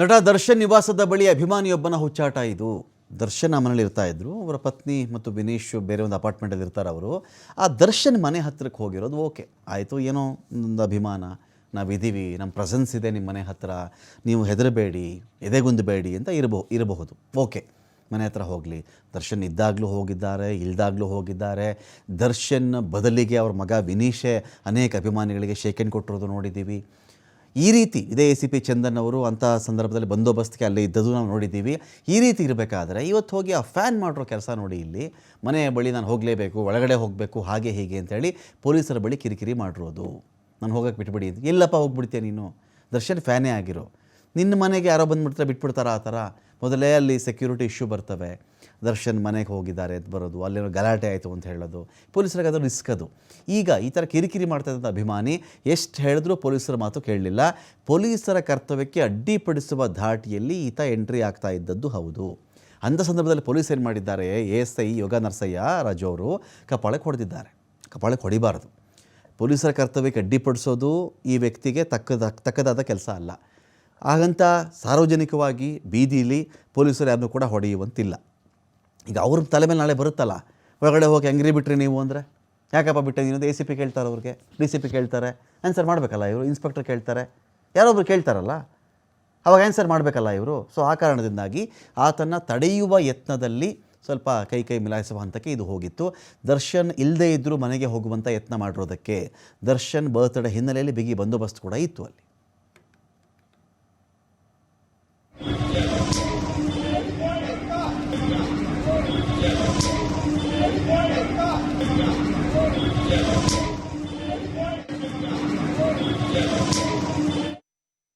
ನಟ ದರ್ಶನ್ ನಿವಾಸದ ಬಳಿ ಅಭಿಮಾನಿಯೊಬ್ಬನ ಹುಚ್ಚಾಟ ಇದು. ದರ್ಶನ್ ಆ ಮನೇಲಿ ಇರ್ತಾ ಇದ್ರು. ಅವರ ಪತ್ನಿ ಮತ್ತು ವಿನೀಶ್ ಬೇರೆ ಒಂದು ಅಪಾರ್ಟ್ಮೆಂಟಲ್ಲಿ ಇರ್ತಾರೆ ಅವರು. ಆ ದರ್ಶನ್ ಮನೆ ಹತ್ತಿರಕ್ಕೆ ಹೋಗಿರೋದು ಓಕೆ. ಆಯಿತು, ಏನೋ ಒಂದು ಅಭಿಮಾನ. ನಾವಿದ್ದೀವಿ ನಮ್ಮ ಪ್ರೆಸೆನ್ಸ್ ಇದೆ ನಿಮ್ಮ ಮನೆ ಹತ್ತಿರ ನೀವು ಹೆದರಬೇಡಿ, ಎದೆಗುಂದಬೇಡಿ ಅಂತ ಇರಬಹು ಇರಬಹುದು. ಓಕೆ, ಮನೆ ಹತ್ರ ಹೋಗಲಿ. ದರ್ಶನ್ ಇದ್ದಾಗಲೂ ಹೋಗಿದ್ದಾರೆ, ಇಲ್ದಾಗಲೂ ಹೋಗಿದ್ದಾರೆ. ದರ್ಶನ್ ಬದಲಿಗೆ ಅವ್ರ ಮಗ ವಿನೀಶೆ ಅನೇಕ ಅಭಿಮಾನಿಗಳಿಗೆ ಶೇಖನ್ ಕೊಟ್ಟಿರೋದು ನೋಡಿದ್ದೀವಿ. ಈ ರೀತಿ ಇದೇ ಎ ಸಿ ಪಿ ಚಂದನ್ ಅವರು ಅಂಥ ಸಂದರ್ಭದಲ್ಲಿ ಬಂದೋಬಸ್ತ್ಗೆ ಅಲ್ಲೇ ಇದ್ದದ್ದು ನಾವು ನೋಡಿದ್ದೀವಿ. ಈ ರೀತಿ ಇರಬೇಕಾದ್ರೆ ಇವತ್ತು ಹೋಗಿ ಆ ಫ್ಯಾನ್ ಮಾಡಿರೋ ಕೆಲಸ ನೋಡಿ ಇಲ್ಲಿ ಮನೆಯ ಬಳಿ ನಾನು ಹೋಗಲೇಬೇಕು, ಒಳಗಡೆ ಹೋಗಬೇಕು, ಹಾಗೆ ಹೀಗೆ ಅಂತೇಳಿ ಪೊಲೀಸರ ಬಳಿ ಕಿರಿಕಿರಿ ಮಾಡಿರೋದು. ನಾನು ಹೋಗಕ್ಕೆ ಬಿಟ್ಬಿಡಿ ಇಲ್ಲಪ್ಪ, ಹೋಗ್ಬಿಡ್ತೀಯ ನೀನು? ದರ್ಶನ್ ಫ್ಯಾನೇ ಆಗಿರೋ. ನಿನ್ನ ಮನೆಗೆ ಯಾರೋ ಬಂದುಬಿಡ್ತಾರೆ, ಬಿಟ್ಬಿಡ್ತಾರ ಆ ಥರ? ಮೊದಲೇ ಅಲ್ಲಿ ಸೆಕ್ಯೂರಿಟಿ ಇಶ್ಯೂ ಬರ್ತವೆ. ದರ್ಶನ್ ಮನೆಗೆ ಹೋಗಿದ್ದಾರೆ ಅಂತ ಬರೋದು, ಅಲ್ಲೇನೋ ಗಲಾಟೆ ಆಯಿತು ಅಂತ ಹೇಳೋದು. ಪೊಲೀಸರಿಗೆ ಅದು ರಿಸ್ಕ್ ಅದು. ಈಗ ಈ ಥರ ಕಿರಿಕಿರಿ ಮಾಡ್ತಾ ಇದ್ದಂಥ ಅಭಿಮಾನಿ, ಎಷ್ಟು ಹೇಳಿದ್ರೂ ಪೊಲೀಸರ ಮಾತು ಕೇಳಲಿಲ್ಲ. ಪೊಲೀಸರ ಕರ್ತವ್ಯಕ್ಕೆ ಅಡ್ಡಿಪಡಿಸುವ ಧಾಟಿಯಲ್ಲಿ ಈತ ಎಂಟ್ರಿ ಆಗ್ತಾ ಇದ್ದದ್ದು ಹೌದು. ಅಂಥ ಸಂದರ್ಭದಲ್ಲಿ ಪೊಲೀಸ್ ಏನು ಮಾಡಿದ್ದಾರೆ? ಎಸ್ ಐ, ಯೋಗ ನರಸಯ್ಯ, ರಾಜು ಅವರು ಕಪಾಳಕ್ಕೆ ಹೊಡೆದಿದ್ದಾರೆ ಕಪಾಳಕ್ಕೆ ಹೊಡಿಬಾರ್ದು ಪೊಲೀಸರ ಕರ್ತವ್ಯಕ್ಕೆ ಅಡ್ಡಿಪಡಿಸೋದು ಈ ವ್ಯಕ್ತಿಗೆ ತಕ್ಕದ, ತಕ್ಕದಾದ ಕೆಲಸ ಅಲ್ಲ. ಹಾಗಂತ ಸಾರ್ವಜನಿಕವಾಗಿ ಬೀದಿಲಿ ಪೊಲೀಸರು ಯಾರನ್ನೂ ಕೂಡ ಹೊಡೆಯುವಂತಿಲ್ಲ. ಈಗ ಅವ್ರ ತಲೆ ಮೇಲೆ ನಾಳೆ ಬರುತ್ತಲ್ಲ ಒಳಗಡೆ ಹೋಗಿ ಹೆಂಗ್ರಿ ಬಿಟ್ರಿ ನೀವು ಅಂದರೆ? ಯಾಕಪ್ಪ ಬಿಟ್ಟಿದ್ದೀನಿ ನೀನು? ಎ ಸಿ ಪಿ ಕೇಳ್ತಾರೆ ಅವ್ರಿಗೆ, ಡಿ ಸಿ ಪಿ ಕೇಳ್ತಾರೆ ಆನ್ಸರ್ ಮಾಡಬೇಕಲ್ಲ ಇವರು ಇನ್ಸ್ಪೆಕ್ಟರ್ ಕೇಳ್ತಾರೆ. ಯಾರೊಬ್ಬರು ಕೇಳ್ತಾರಲ್ಲ, ಅವಾಗ ಆನ್ಸರ್ ಮಾಡಬೇಕಲ್ಲ ಇವರು. ಸೊ ಆ ಕಾರಣದಿಂದಾಗಿ ಆತನ ತಡೆಯುವ ಯತ್ನದಲ್ಲಿ ಸ್ವಲ್ಪ ಕೈ ಕೈ ಮಿಲಾಯಿಸುವ ಹಂತಕ್ಕೆ ಇದು ಹೋಗಿತ್ತು. ದರ್ಶನ್ ಇಲ್ಲದೇ ಇದ್ದರೂ ಮನೆಗೆ ಹೋಗುವಂಥ ಯತ್ನ ಮಾಡಿರೋದಕ್ಕೆ ದರ್ಶನ್ ಬರ್ತ್ಡೇ ಹಿನ್ನೆಲೆಯಲ್ಲಿ ಬಿಗಿ ಬಂದೋಬಸ್ತ್ ಕೂಡ ಇತ್ತು ಅಲ್ಲಿ. Yeah.